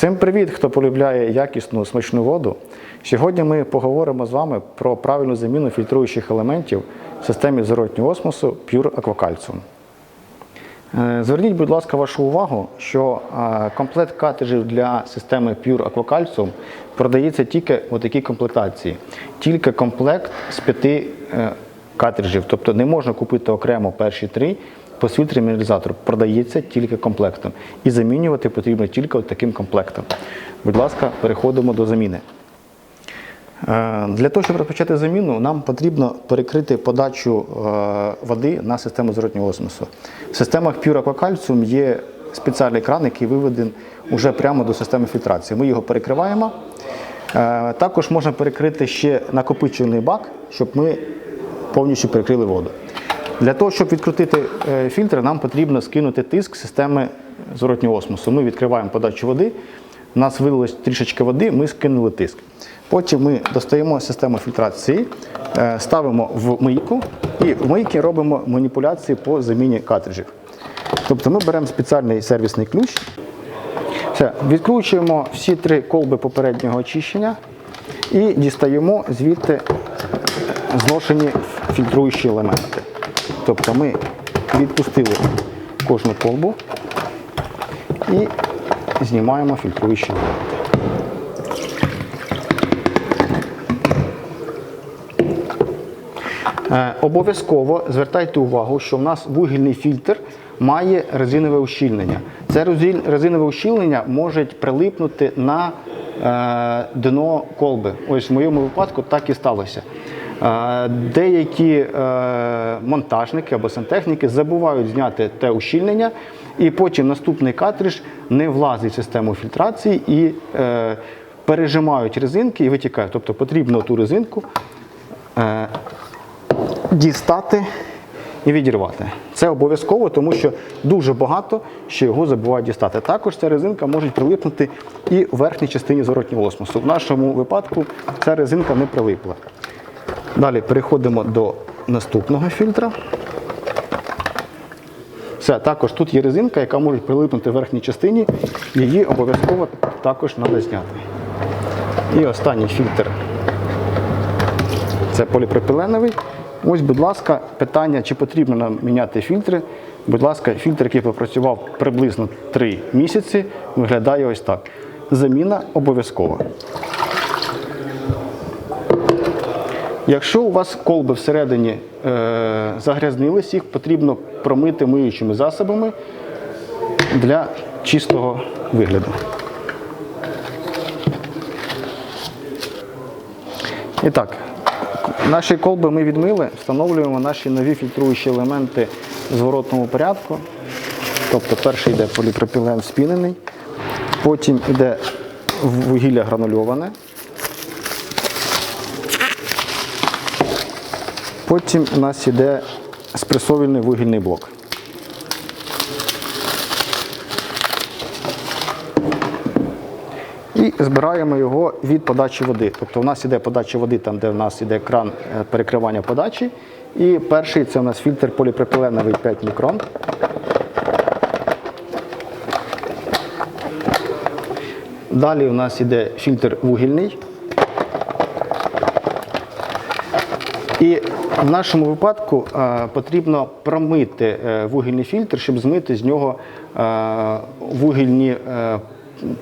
Всім привіт, хто полюбляє якісну смачну воду. Сьогодні ми поговоримо з вами про правильну заміну фільтруючих елементів в системі зворотнього осмосу Pure Aquacalcium. Е, Зверніть, будь ласка, вашу увагу, що е, комплект картриджів для системи Pure Aquacalcium продається тільки у такій комплектації. Тільки комплект з п'яти е, картриджів. Тобто не можна купити окремо перші три посвітлювальний мінералізатор. Продається тільки комплектом. І замінювати потрібно тільки от таким комплектом. Будь ласка, переходимо до заміни. Е, Для того, щоб розпочати заміну, нам потрібно перекрити подачу е, води на систему зворотнього осмосу. В системах Aquacalcium є спеціальний кран, який виведений вже прямо до системи фільтрації. Ми його перекриваємо. Е, Також можна перекрити ще накопичувальний бак, щоб ми повністю перекрили воду. Для того, щоб відкрутити е, фільтр, нам потрібно скинути тиск системи зворотнього осмосу. Ми відкриваємо подачу води, у нас вилилось трішечки води, ми скинули тиск. Потім ми достаємо систему фільтрації, е, ставимо в мийку і в мийці робимо маніпуляції по заміні картриджів. Тобто ми беремо спеціальний сервісний ключ, все, відкручуємо всі три колби попереднього очищення і дістаємо звідти зношені фільтруючі елементи. Тобто ми відпустили кожну колбу і знімаємо фільтруючі елементи. Е, Обов'язково звертайте увагу, що в нас вугільний фільтр має резинове ущільнення. Це резинове ущільнення може прилипнути на е, дно колби. Ось в моєму випадку так і сталося. Деякі е, монтажники або сантехніки забувають зняти те ущільнення, і потім наступний картридж не влазить в систему фільтрації і е, пережимають резинки і витікають. Тобто потрібно ту резинку е, дістати і відірвати. Це обов'язково, тому що дуже багато що його забувають дістати. Також ця резинка може прилипнути і в верхній частині зворотнього осмосу. В нашому випадку ця резинка не прилипла. Далі переходимо до наступного фільтра. Все, також тут є резинка, яка може прилипнути в верхній частині, її обов'язково також треба зняти. І останній фільтр це поліпропіленовий. Ось, будь ласка, питання, чи потрібно нам міняти фільтри. Будь ласка, фільтр, який попрацював приблизно 3 місяці, виглядає ось так. Заміна обов'язкова. Якщо у вас колби всередині е, загрязнились, їх потрібно промити миючими засобами для чистого вигляду. І так, наші колби ми відмили, встановлюємо наші нові фільтруючі елементи в зворотному порядку. Тобто перший йде поліпропілен спінений, потім йде вугілля гранульоване, потім у нас йде спресовільний вугільний блок. І збираємо його від подачі води. Тобто у нас іде подача води, там, де в нас іде кран е, перекривання подачі. І перший це у нас фільтр поліпропіленовий 5 мікрон. Далі у нас іде фільтр вугільний. І в нашому випадку е, потрібно промити е, вугільний фільтр, щоб змити з нього е, вугільні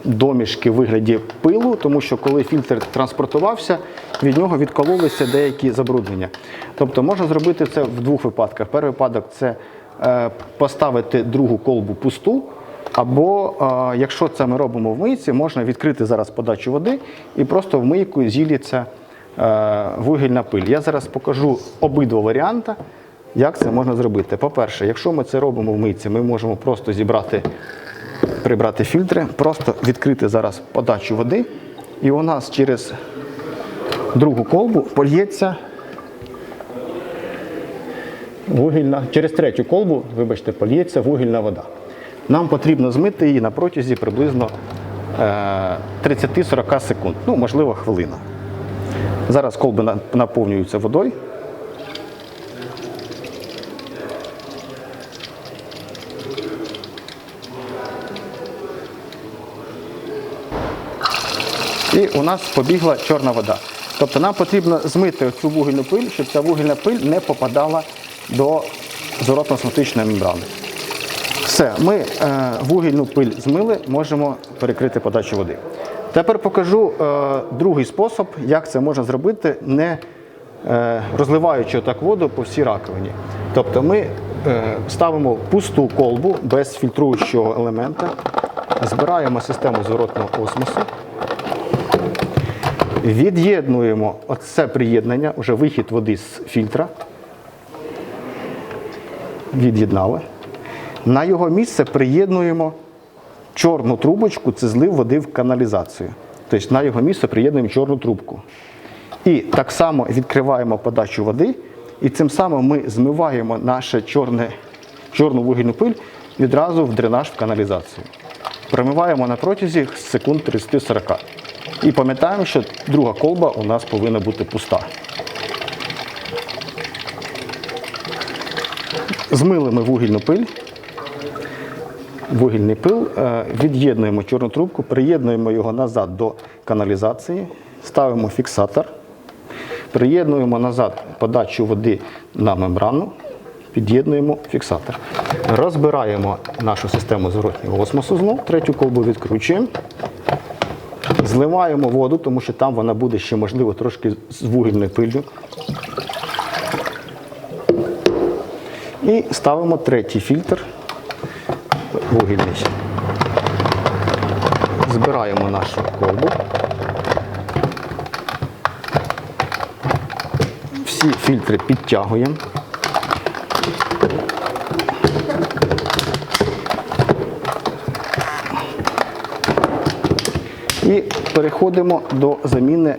домішки в вигляді пилу, тому що коли фільтр транспортувався, від нього відкололися деякі забруднення. Тобто можна зробити це в двох випадках. Перший випадок це поставити другу колбу пусту. Або якщо це ми робимо в мийці, можна відкрити зараз подачу води і просто в мийку зілється е, вугільна пиль. Я зараз покажу обидва варіанти, як це можна зробити. По-перше, якщо ми це робимо в мийці, ми можемо просто зібрати, прибрати фільтри, просто відкрити зараз подачу води, і у нас через другу колбу польється вугільна, через третю колбу, вибачте, польється вугільна вода. Нам потрібно змити її на протязі приблизно е, 30-40 секунд, ну, можливо, хвилина. Зараз колби наповнюються водою. І у нас побігла чорна вода. Тобто нам потрібно змити цю вугільну пиль, щоб ця вугільна пиль не попадала до зворотно-осмотичної мембрани. Все, ми е, вугільну пиль змили, можемо перекрити подачу води. Тепер покажу е, другий спосіб, як це можна зробити, не е, розливаючи так воду по всій раковині. Тобто ми е, ставимо пусту колбу без фільтруючого елемента, збираємо систему зворотного осмосу, від'єднуємо оце приєднання, вже вихід води з фільтра. Від'єднали. На його місце приєднуємо чорну трубочку, це злив води в каналізацію. Тобто на його місце приєднуємо чорну трубку. І так само відкриваємо подачу води, і цим самим ми змиваємо чорне, чорну вугільну пиль відразу в дренаж в каналізацію. Промиваємо на протязі секунд 30-40. І пам'ятаємо, що друга колба у нас повинна бути пуста. Змили ми вугільну пиль. Вугільний пил, е, від'єднуємо чорну трубку, приєднуємо його назад до каналізації, ставимо фіксатор, приєднуємо назад подачу води на мембрану, під'єднуємо фіксатор. Розбираємо нашу систему зворотнього осмосу знов, третю колбу відкручуємо. Зливаємо воду, тому що там вона буде ще, можливо, трошки з вугільною пиллю. І ставимо третій фільтр вугільний. Збираємо нашу колбу. Всі фільтри підтягуємо. І переходимо до заміни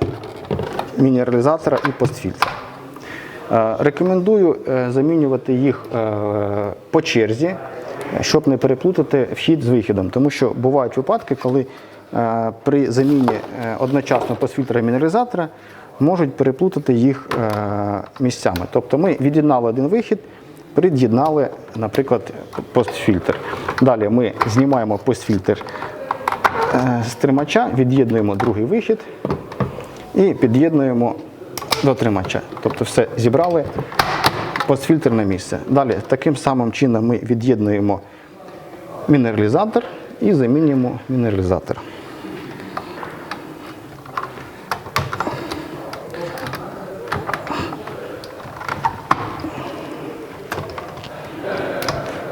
мінералізатора і постфільтра. Е, Рекомендую е, замінювати їх е, по черзі, щоб не переплутати вхід з вихідом. Тому що бувають випадки, коли е, при заміні е, одночасно постфільтра і мінералізатора можуть переплутати їх е, місцями. Тобто ми від'єднали один вихід, під'єднали, наприклад, постфільтр. Далі ми знімаємо постфільтр з тримача, від'єднуємо другий вихід і під'єднуємо до тримача. Тобто все зібрали постфільтр на місце. Далі таким самим чином ми від'єднуємо мінералізатор і замінюємо мінералізатор.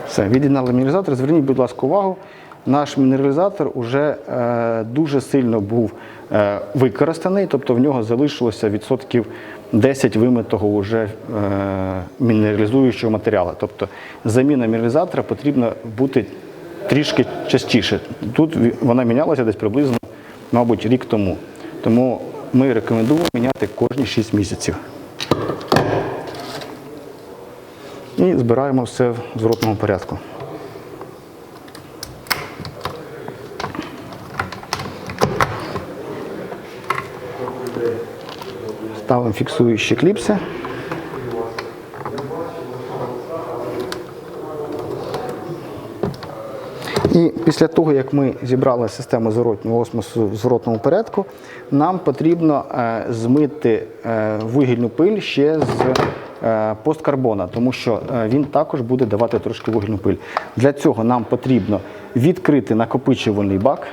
Все, від'єднали мінералізатор. Зверніть, будь ласка, увагу. Наш мінералізатор вже е, дуже сильно був е, використаний, тобто в нього залишилося відсотків 10 вимитого уже е, мінералізуючого матеріалу. Тобто заміна мінералізатора потрібна бути трішки частіше. Тут вона мінялася десь приблизно, мабуть, рік тому. Тому ми рекомендуємо міняти кожні 6 місяців. І збираємо все в зворотному порядку. Ставимо фіксуючі кліпси. І після того, як ми зібрали систему зворотнього осмосу в зворотному порядку, нам потрібно е, змити е, вугільну пиль ще з е, посткарбона, тому що він також буде давати трошки вугільну пиль. Для цього нам потрібно відкрити накопичувальний бак.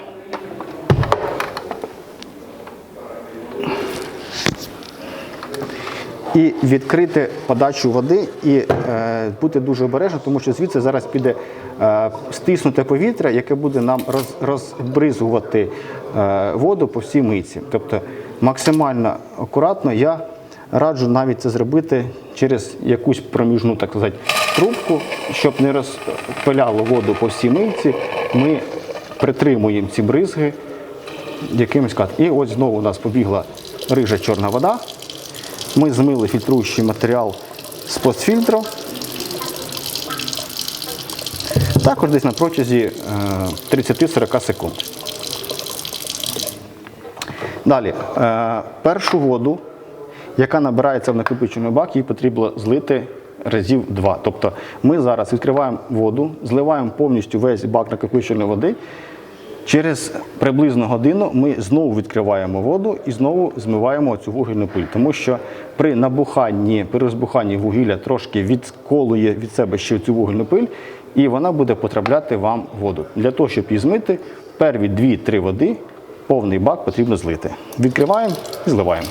І відкрити подачу води і е, бути дуже обережним, тому що звідси зараз піде е, стиснуте повітря, яке буде нам роз, розбризувати е, воду по всій мийці. Тобто максимально акуратно я раджу навіть це зробити через якусь проміжну так сказати, трубку, щоб не розпиляло воду по всій мийці. Ми притримуємо ці бризги якимось кат. І ось знову у нас побігла рижа чорна вода. Ми змили фільтруючий матеріал з постфільтру. Також десь на протязі е, 30-40 секунд. Далі, е, першу воду, яка набирається в накопичувальний бак, її потрібно злити разів два. Тобто ми зараз відкриваємо воду, зливаємо повністю весь бак накопичувальної води Через приблизно годину ми знову відкриваємо воду і знову змиваємо цю вугільну пиль, тому що при набуханні, при розбуханні вугілля трошки відколує від себе ще цю вугільну пиль, і вона буде потрапляти вам в воду. Для того, щоб її змити, перві 2-3 води повний бак потрібно злити. Відкриваємо і зливаємо.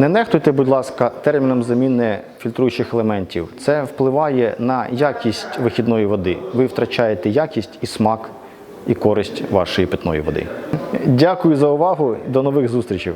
Не нехтуйте, будь ласка, терміном заміни фільтруючих елементів. Це впливає на якість вихідної води. Ви втрачаєте якість і смак, і користь вашої питної води. Дякую за увагу. До нових зустрічей.